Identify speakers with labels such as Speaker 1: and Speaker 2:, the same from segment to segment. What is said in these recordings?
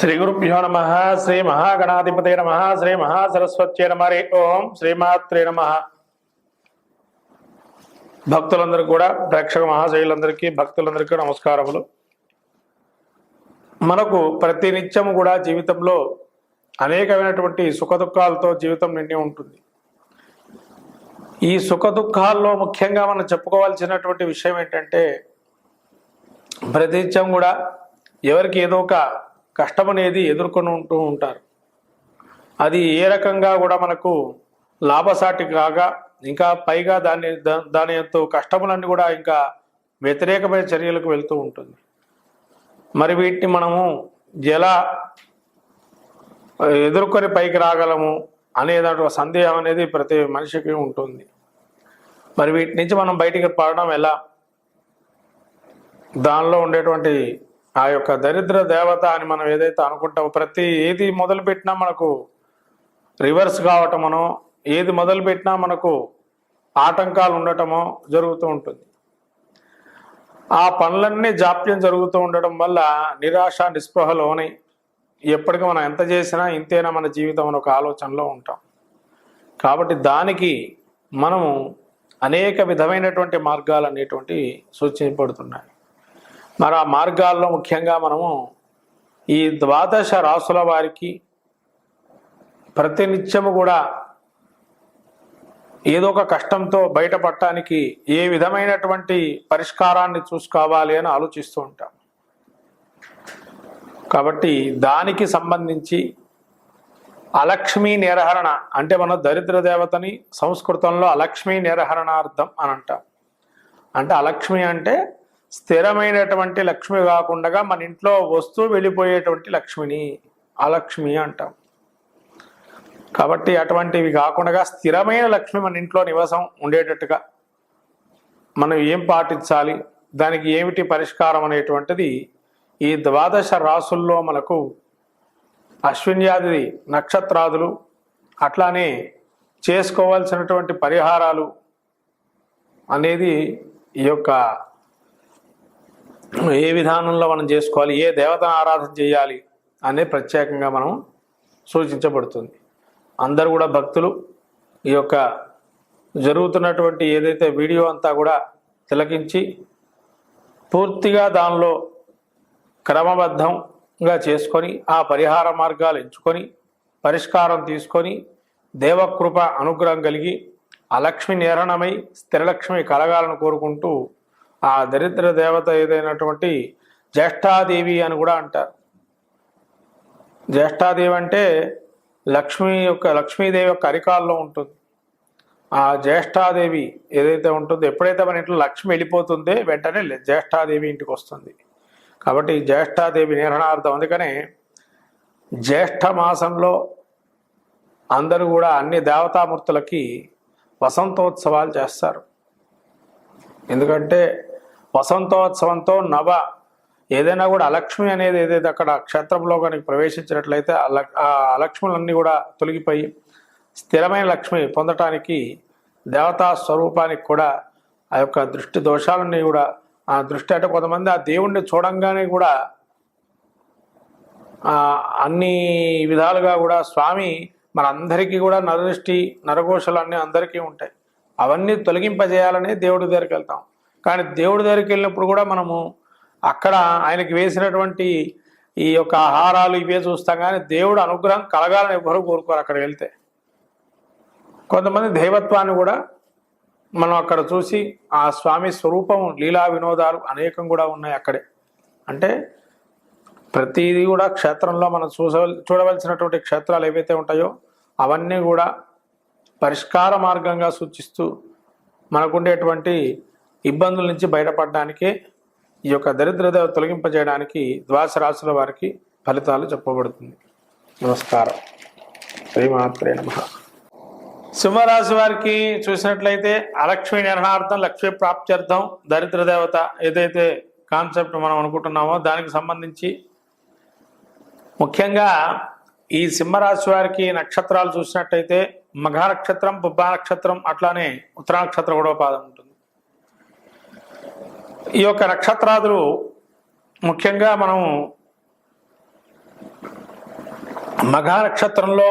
Speaker 1: శ్రీ గురుభ్యో నమ శ్రీ మహాగణాధిపతే నమ శ్రీ మహాసరస్వత్యే నమ హరి ఓం శ్రీమాత్రే నమ. భక్తులందరికీ కూడా ప్రేక్షక మహాశైలందరికీ భక్తులందరికీ నమస్కారములు. మనకు ప్రతి నిత్యము కూడా జీవితంలో అనేకమైనటువంటి సుఖదుఖాలతో జీవితం నిండి ఉంటుంది. ఈ సుఖదుఖాల్లో ముఖ్యంగా మనం చెప్పుకోవాల్సినటువంటి విషయం ఏంటంటే ప్రతి నిత్యం కూడా ఎవరికి ఏదో ఒక కష్టం అనేది ఎదుర్కొని ఉంటూ ఉంటారు. అది ఏ రకంగా కూడా మనకు లాభసాటి కాగా ఇంకా పైగా దాని దాని ఎంతో కష్టములన్నీ కూడా ఇంకా వ్యతిరేకమైన చర్యలకు వెళ్తూ ఉంటుంది. మరి వీటిని మనము ఎలా ఎదుర్కొని పైకి రాగలము అనే దాంట్లో సందేహం అనేది ప్రతి మనిషికి ఉంటుంది. మరి వీటి నుంచి మనం బయటికి పడడం ఎలా? దానిలో ఉండేటువంటి ఆ యొక్క దరిద్ర దేవత అని మనం ఏదైతే అనుకుంటామో ప్రతి ఏది మొదలు పెట్టినా మనకు రివర్స్ కావటమనో ఏది మొదలు పెట్టినా మనకు ఆటంకాలు ఉండటమో జరుగుతూ ఉంటుంది. ఆ పనులన్నీ జాప్యం జరుగుతూ ఉండడం వల్ల నిరాశ నిస్పృహలోని ఎప్పటికీ మనం ఎంత చేసినా ఇంతేనా మన జీవితం అని ఒక ఆలోచనలో ఉంటాం. కాబట్టి దానికి మనము అనేక విధమైనటువంటి మార్గాలు అనేటువంటి సూచించబడుతున్నాయి మరి ఆ మార్గాల్లో ముఖ్యంగా మనము ఈ ద్వాదశ రాసుల వారికి ప్రతినిత్యము కూడా ఏదో ఒక కష్టంతో బయటపడటానికి ఏ విధమైనటువంటి పరిష్కారాన్ని చూసుకోవాలి అని ఆలోచిస్తూ ఉంటాం. కాబట్టి దానికి సంబంధించి అలక్ష్మీ నిరహరణ అంటే మనం దరిద్ర దేవతని సంస్కృతంలో అలక్ష్మీ నిరహరణార్థం అని అంటాం. అంటే అలక్ష్మి అంటే స్థిరమైనటువంటి లక్ష్మి కాకుండా మన ఇంట్లో వస్తువు వెళ్ళిపోయేటువంటి లక్ష్మిని అలక్ష్మి అంటాం. కాబట్టి అటువంటివి కాకుండా స్థిరమైన లక్ష్మి మన ఇంట్లో నివాసం ఉండేటట్టుగా మనం ఏం పాటించాలి దానికి ఏమిటి పరిష్కారం అనేటువంటిది ఈ ద్వాదశ రాసుల్లో మనకు అశ్విన్యాది నక్షత్రాదులు అట్లానే చేసుకోవాల్సినటువంటి పరిహారాలు అనేది ఈ యొక్క ఏ విధానంలో మనం చేసుకోవాలి ఏ దేవతను ఆరాధన చేయాలి అనే ప్రత్యేకంగా మనం సూచించబడుతుంది. అందరూ కూడా భక్తులు ఈ యొక్క జరుగుతున్నటువంటి ఏదైతే వీడియో అంతా కూడా తిలకించి పూర్తిగా దానిలో క్రమబద్ధంగా చేసుకొని ఆ పరిహార మార్గాలు ఎంచుకొని పరిష్కారం తీసుకొని దేవకృప అనుగ్రహం కలిగి అలక్ష్మి నిరణమై స్థిరలక్ష్మి కలగాలని కోరుకుంటూ ఆ దరిద్ర దేవత ఏదైనటువంటి జ్యేష్ఠాదేవి అని కూడా అంటారు. జ్యేష్ఠాదేవి అంటే లక్ష్మి యొక్క లక్ష్మీదేవి యొక్క అరికాల్లో ఉంటుంది. ఆ జ్యేష్ఠాదేవి ఏదైతే ఉంటుందో ఎప్పుడైతే మన ఇంట్లో లక్ష్మి వెళ్ళిపోతుందో వెంటనే జ్యేష్ఠాదేవి ఇంటికి వస్తుంది. కాబట్టి జ్యేష్ఠాదేవి నిర్హణార్థం. అందుకనే జ్యేష్ఠ మాసంలో అందరూ కూడా అన్ని దేవతామూర్తులకి వసంతోత్సవాలు చేస్తారు. ఎందుకంటే వసంతోత్సవంతో నవ ఏదైనా కూడా అలక్ష్మి అనేది ఏదైతే అక్కడ క్షేత్రంలో కనుక ప్రవేశించినట్లయితే ఆ అలక్ష్ములన్నీ కూడా తొలగిపోయి స్థిరమైన లక్ష్మి పొందటానికి దేవతా స్వరూపానికి కూడా ఆ యొక్క దృష్టి దోషాలన్నీ కూడా ఆ దృష్టి అంటే కొంతమంది ఆ దేవుణ్ణి చూడంగానే కూడా అన్ని విధాలుగా కూడా స్వామి మనందరికీ కూడా నరదృష్టి నరఘోషలు అన్నీ అందరికీ ఉంటాయి. అవన్నీ తొలగింపజేయాలని దేవుడి దగ్గరికి వెళ్తాం. కానీ దేవుడి దగ్గరికి వెళ్ళినప్పుడు కూడా మనము అక్కడ ఆయనకి వేసినటువంటి ఈ యొక్క ఆహారాలు ఇవే చూస్తాం కానీ దేవుడు అనుగ్రహం కలగాలని ఎవరు కోరుకోరు అక్కడ వెళ్తే. కొంతమంది దైవత్వాన్ని కూడా మనం అక్కడ చూసి ఆ స్వామి స్వరూపం లీలా వినోదాలు అనేకం కూడా ఉన్నాయి అక్కడే. అంటే ప్రతిదీ కూడా క్షేత్రంలో మనం చూస చూడవలసినటువంటి క్షేత్రాలు ఏవైతే ఉంటాయో అవన్నీ కూడా పరిష్కార మార్గంగా సూచిస్తూ మనకుండేటువంటి ఇబ్బందుల నుంచి బయటపడడానికే ఈ యొక్క దరిద్రత తొలగింపజేయడానికి ద్వాస రాశుల వారికి ఫలితాలు చెప్పబడుతుంది. నమస్కారం. శ్రీమాత్రే నమ. సింహరాశి వారికి చూసినట్లయితే అలక్ష్మి నిర్ణయార్థం లక్ష్మీ ప్రాప్త్యర్థం దరిద్ర దేవత ఏదైతే కాన్సెప్ట్ మనం అనుకుంటున్నామో దానికి సంబంధించి ముఖ్యంగా ఈ సింహరాశి వారికి నక్షత్రాలు చూసినట్టయితే మఘ నక్షత్రం పుబ్బ నక్షత్రం అట్లానే ఉత్తర నక్షత్రం కూడా పాదం ఉంటుంది. ఈ యొక్క నక్షత్రాదులు ముఖ్యంగా మనం మఘ నక్షత్రంలో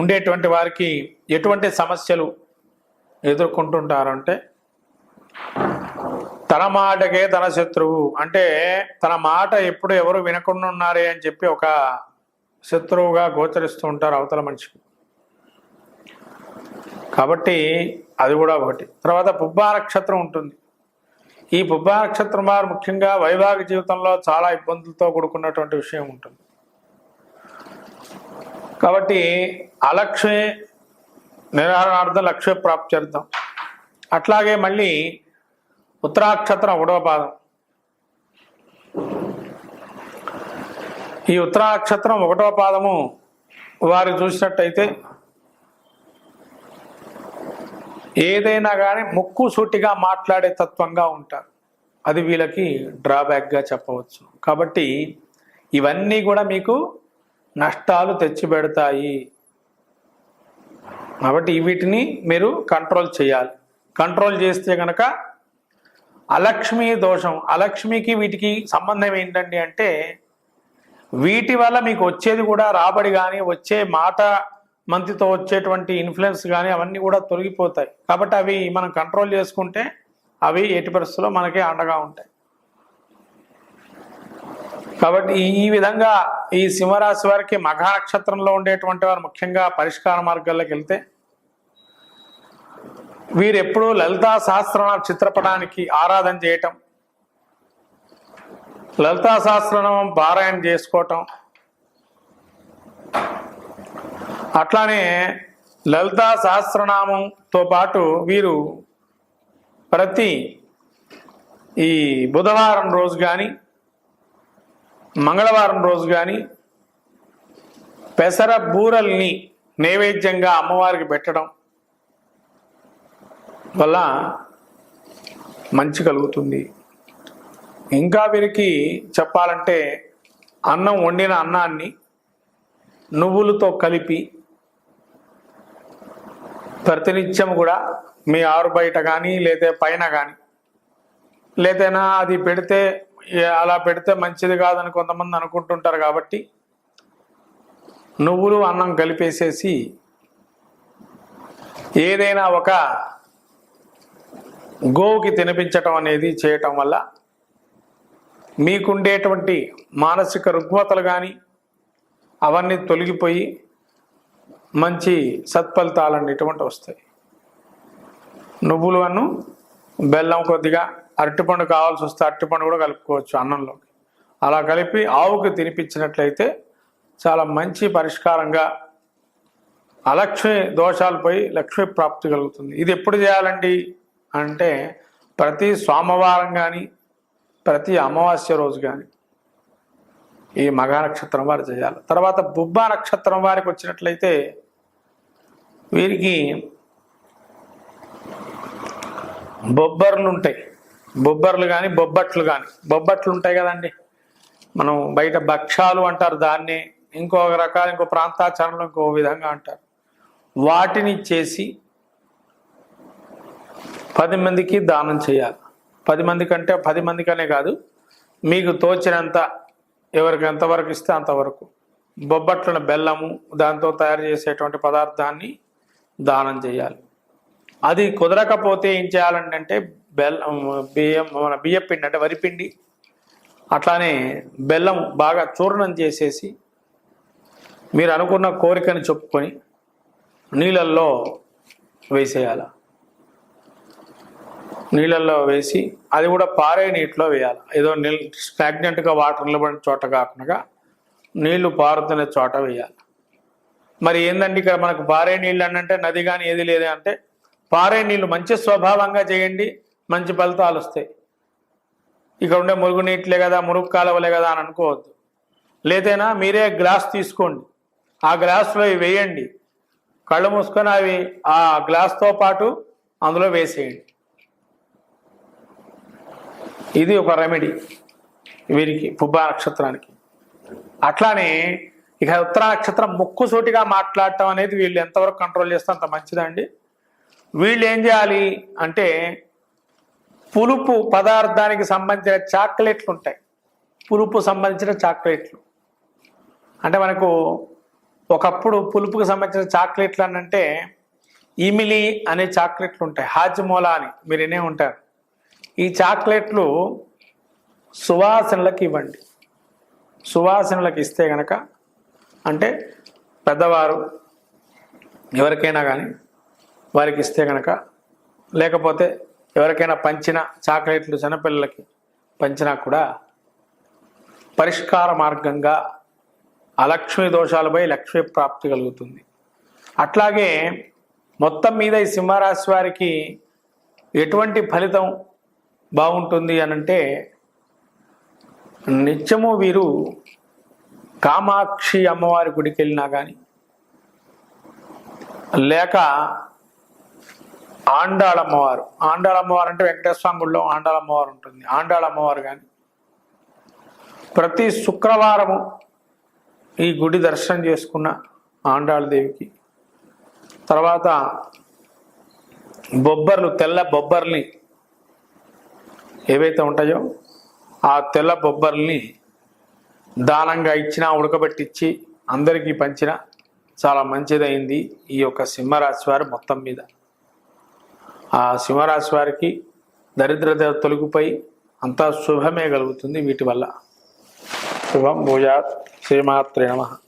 Speaker 1: ఉండేటువంటి వారికి ఎటువంటి సమస్యలు ఎదుర్కొంటుంటారంటే తన మాటకే తన శత్రువు అంటే తన మాట ఎప్పుడు ఎవరు వినకుండా ఉన్నారే అని చెప్పి ఒక శత్రువుగా గోచరిస్తూ ఉంటారు అవతల మనిషికి. కాబట్టి అది కూడా ఒకటి. తర్వాత పుబ్బా నక్షత్రం ఉంటుంది. ఈ పుబ్బా నక్షత్రం వారు ముఖ్యంగా వైవాహిక జీవితంలో చాలా ఇబ్బందులతో కూడుకున్నటువంటి విషయం ఉంటుంది. కాబట్టి అలక్ష్మి నిరాహారార్థం లక్ష్య ప్రాప్త్యర్థం అట్లాగే మళ్ళీ ఉత్తరాక్షత్రం ఒకటవ పాదం. ఈ ఉత్తరాక్షత్రం ఒకటవ పాదము వారు చూసినట్టయితే ఏదైనా కానీ ముక్కు సూటిగా మాట్లాడే తత్వంగా ఉంటారు. అది వీళ్ళకి డ్రాబ్యాక్గా చెప్పవచ్చు. కాబట్టి ఇవన్నీ కూడా మీకు నష్టాలు తెచ్చిపెడతాయి. కాబట్టి వీటిని మీరు కంట్రోల్ చేయాలి. కంట్రోల్ చేస్తే కనుక అలక్ష్మి దోషం అలక్ష్మికి వీటికి సంబంధం ఏంటండి అంటే వీటి వల్ల మీకు వచ్చేది కూడా రాబడి కానీ వచ్చే మాట మంతితో వచ్చేటువంటి ఇన్ఫ్లుయెన్స్ కానీ అవన్నీ కూడా తొలగిపోతాయి. కాబట్టి అవి మనం కంట్రోల్ చేసుకుంటే అవి ఎట్టి పరిస్థితుల్లో మనకి అండగా ఉంటాయి. కాబట్టి ఈ- విధంగా ఈ సింహరాశి వారికి మఘ నక్షత్రంలో ఉండేటువంటి వారు ముఖ్యంగా పరిష్కార మార్గాల్లోకి వెళ్తే వీరు ఎప్పుడూ లలితా సహస్రనామ చిత్రపటానికి ఆరాధన చేయటం లలితా సహస్రనామం పారాయణ చేసుకోవటం అట్లానే లలితా సహస్రనామంతో పాటు వీరు ప్రతి ఈ బుధవారం రోజు కానీ మంగళవారం రోజు కానీ పెసర బూరల్ని నైవేద్యంగా అమ్మవారికి పెట్టడం వల్ల మంచి కలుగుతుంది. ఇంకా వీరికి చెప్పాలంటే అన్నం వండిన అన్నాన్ని నువ్వులతో కలిపి ప్రతినిత్యం కూడా మీ ఆరు బయట కానీ లేదా పైన కానీ లేదైనా అది పెడితే అలా పెడితే మంచిది కాదని కొంతమంది అనుకుంటుంటారు కాబట్టి నువ్వులు అన్నం కలిపేసేసి ఏదైనా ఒక గోవుకి తినిపించటం అనేది చేయటం వల్ల మీకుండేటువంటి మానసిక రుగ్మతలు కానీ అవన్నీ తొలగిపోయి మంచి సత్ఫలితాలు అనేటువంటి వస్తాయి. నువ్వులను బెల్లం కొద్దిగా అరటిపండు కావాల్సి వస్తే అరటిపండు కూడా కలుపుకోవచ్చు అన్నంలోకి. అలా కలిపి ఆవుకు తినిపించినట్లయితే చాలా మంచి పరిష్కారంగా అలక్ష్మి దోషాలపై లక్ష్మి ప్రాప్తి కలుగుతుంది. ఇది ఎప్పుడు చేయాలండి అంటే ప్రతి సోమవారం కానీ ప్రతి అమావాస్య రోజు కానీ ఈ మగ నక్షత్రం వారు చేయాలి. తర్వాత బుబ్బ నక్షత్రం వారికి వచ్చినట్లయితే వీరికి బొబ్బర్లు ఉంటాయి బొబ్బర్లు కానీ బొబ్బట్లు కానీ బొబ్బట్లు ఉంటాయి కదండి. మనం బయట భక్షాలు అంటారు దాన్ని. ఇంకొక రకాల ఇంకో ప్రాంతాచరణలో ఇంకో విధంగా అంటారు. వాటిని చేసి పది మందికి దానం చేయాలి. పది మంది కంటే పది మందికనే కాదు మీకు తోచినంత ఎవరికి ఎంతవరకు ఇస్తే అంతవరకు. బొబ్బట్లను బెల్లము దాంతో తయారు చేసేటువంటి పదార్థాన్ని దానం చేయాలి. అది కుదరకపోతే ఏం చేయాలంటే బెల్లం బియ్యం మన బియ్యం పిండి అంటే వరిపిండి అట్లానే బెల్లం బాగా చూర్ణం చేసేసి మీరు అనుకున్న కోరికను చెప్పుకొని నీళ్ళల్లో వేసేయాల. నీళ్ళల్లో వేసి అది కూడా పారే నీటిలో వేయాలి. ఏదో నీళ్ళు స్టాగ్నెంట్గా వాటర్ నిలబడిన చోట కాకుండా నీళ్ళు పారుతున్న చోట వేయాలి. మరి ఏందండి ఇక్కడ మనకు పారే నీళ్ళు అని అంటే నది కానీ ఏది లేదు అంటే పారే నీళ్ళు మంచి స్వభావంగా చేయండి మంచి ఫలితాలు వస్తాయి. ఇక్కడ ఉండే మురుగు నీటిలే కదా మురుగు కాలువలే కదా అని అనుకోవద్దు. లేదైనా మీరే గ్లాస్ తీసుకోండి. ఆ గ్లాస్లో అవి వేయండి. కళ్ళు మూసుకొని అవి ఆ గ్లాస్తో పాటు అందులో వేసేయండి. ఇది ఒక రెమెడీ వీరికి పుబ్బా నక్షత్రానికి. అట్లానే ఇక ఉత్తర నక్షత్రం ముక్కుసూటిగా మాట్లాడటం అనేది వీళ్ళు ఎంతవరకు కంట్రోల్ చేస్తే అంత మంచిదండి. వీళ్ళు ఏం చేయాలి అంటే పులుపు పదార్థానికి సంబంధించిన చాక్లెట్లు ఉంటాయి. పులుపు సంబంధించిన చాక్లెట్లు. అంటే మనకు ఒకప్పుడు పులుపుకు సంబంధించిన చాక్లెట్లు అని అంటే ఇమిలి అనే చాక్లెట్లు ఉంటాయి. హాజ్మోలా అని మీరు వినే ఉంటారు. ఈ చాక్లెట్లు సువాసనలకు ఇవ్వండి. సువాసనలకు ఇస్తే గనక అంటే పెద్దవారు ఎవరికైనా కానీ వారికి ఇస్తే కనుక లేకపోతే ఎవరికైనా పంచిన చాక్లెట్లు చిన్నపిల్లలకి పంచినా కూడా పరిష్కార మార్గంగా అలక్ష్మి దోషాలపై లక్ష్మీ ప్రాప్తి కలుగుతుంది. అట్లాగే మొత్తం మీద ఈ సింహరాశి వారికి ఎటువంటి ఫలితం బాగుంటుంది అనంటే నిత్యము వీరు కామాక్షి అమ్మవారి గుడికి వెళ్ళినా కానీ లేక ఆండాళమ్మవారు ఆండాళమ్మవారు అంటే వెంకటేశ్వర గుడిలో ఆండాళమ్మవారు ఉంటుంది. ఆండాళమ్మవారు కానీ ప్రతి శుక్రవారము ఈ గుడి దర్శనం చేసుకున్న ఆండాళదేవికి తర్వాత బొబ్బర్లు తెల్ల బొబ్బర్ని ఏవైతే ఉంటాయో ఆ తెల్ల బొబ్బర్ని దానంగా ఇచ్చిన ఉడకబెట్టిచ్చి అందరికీ పంచిన చాలా మంచిదైంది ఈ యొక్క సింహరాశి వారి మొత్తం మీద. ఆ సింహరాశి వారికి దరిద్రత తొలగిపోయి అంతా శుభమే కలుగుతుంది వీటి వల్ల. శుభం భూజాత్ శ్రీమాత్రే నమ.